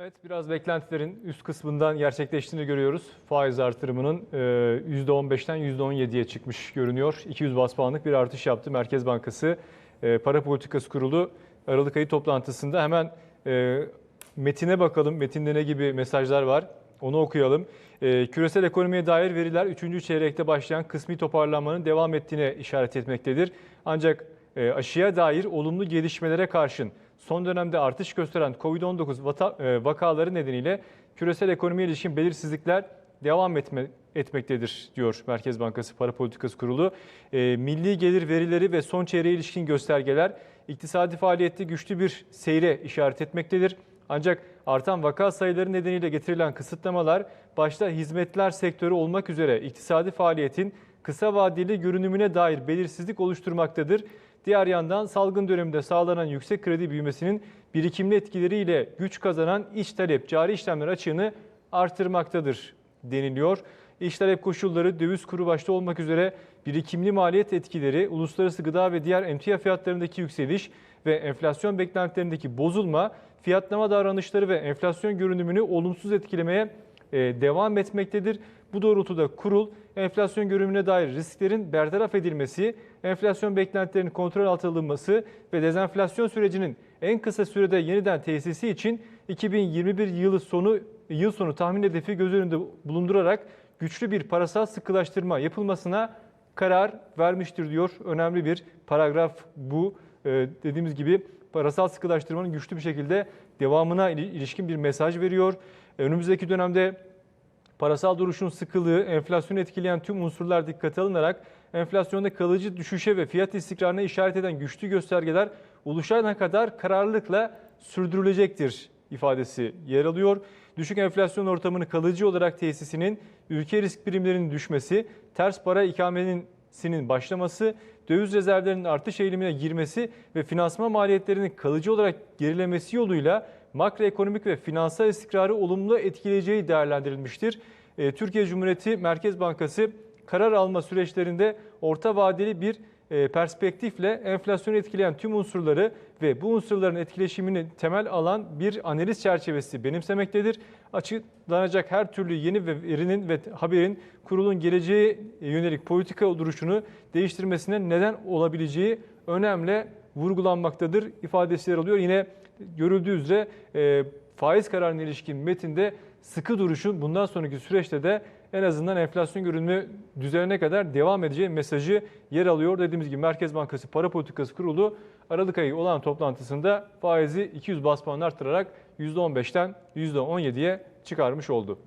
Evet biraz beklentilerin üst kısmından gerçekleştiğini görüyoruz. Faiz artırımının e, %15'ten %17'ye çıkmış görünüyor. 200 bas puanlık bir artış yaptı Merkez Bankası. E, Para Politikası Kurulu Aralık ayı toplantısında hemen e, metine bakalım. Metinde ne gibi mesajlar var onu okuyalım. E, Küresel ekonomiye dair veriler 3. çeyrekte başlayan kısmi toparlanmanın devam ettiğine işaret etmektedir. Ancak e, aşıya dair olumlu gelişmelere karşın son dönemde artış gösteren COVID-19 vata- e, vakaları nedeniyle küresel ekonomiye ilişkin belirsizlikler devam etme, etmektedir diyor Merkez Bankası Para Politikası Kurulu. E, milli gelir verileri ve son çeyreğe ilişkin göstergeler iktisadi faaliyette güçlü bir seyre işaret etmektedir. Ancak artan vaka sayıları nedeniyle getirilen kısıtlamalar başta hizmetler sektörü olmak üzere iktisadi faaliyetin kısa vadeli görünümüne dair belirsizlik oluşturmaktadır. Diğer yandan salgın döneminde sağlanan yüksek kredi büyümesinin birikimli etkileriyle güç kazanan iç talep cari işlemler açığını artırmaktadır deniliyor. İç talep koşulları döviz kuru başta olmak üzere birikimli maliyet etkileri, uluslararası gıda ve diğer emtia fiyatlarındaki yükseliş ve enflasyon beklentilerindeki bozulma fiyatlama davranışları ve enflasyon görünümünü olumsuz etkilemeye devam etmektedir. Bu doğrultuda kurul enflasyon görünümüne dair risklerin bertaraf edilmesi, enflasyon beklentilerinin kontrol altına alınması ve dezenflasyon sürecinin en kısa sürede yeniden tesisi için 2021 yılı sonu yıl sonu tahmin hedefi göz önünde bulundurarak güçlü bir parasal sıkılaştırma yapılmasına karar vermiştir diyor. Önemli bir paragraf bu. Ee, dediğimiz gibi parasal sıkılaştırmanın güçlü bir şekilde devamına ili- ilişkin bir mesaj veriyor. Önümüzdeki dönemde Parasal duruşun sıkılığı, enflasyonu etkileyen tüm unsurlar dikkate alınarak enflasyonda kalıcı düşüşe ve fiyat istikrarına işaret eden güçlü göstergeler oluşana kadar kararlılıkla sürdürülecektir ifadesi yer alıyor. Düşük enflasyon ortamını kalıcı olarak tesisinin ülke risk primlerinin düşmesi, ters para ikametinin başlaması, döviz rezervlerinin artış eğilimine girmesi ve finansman maliyetlerinin kalıcı olarak gerilemesi yoluyla makroekonomik ve finansal istikrarı olumlu etkileyeceği değerlendirilmiştir. E, Türkiye Cumhuriyeti Merkez Bankası karar alma süreçlerinde orta vadeli bir perspektifle enflasyonu etkileyen tüm unsurları ve bu unsurların etkileşimini temel alan bir analiz çerçevesi benimsemektedir. Açıklanacak her türlü yeni ve verinin ve haberin kurulun geleceğe yönelik politika duruşunu değiştirmesine neden olabileceği önemli vurgulanmaktadır ifadesi yer alıyor. Yine görüldüğü üzere e, faiz kararına ilişkin metinde sıkı duruşun bundan sonraki süreçte de en azından enflasyon görünümü düzelene kadar devam edeceği mesajı yer alıyor. Dediğimiz gibi Merkez Bankası Para Politikası Kurulu Aralık ayı olan toplantısında faizi 200 bas puan arttırarak %15'ten %17'ye çıkarmış oldu.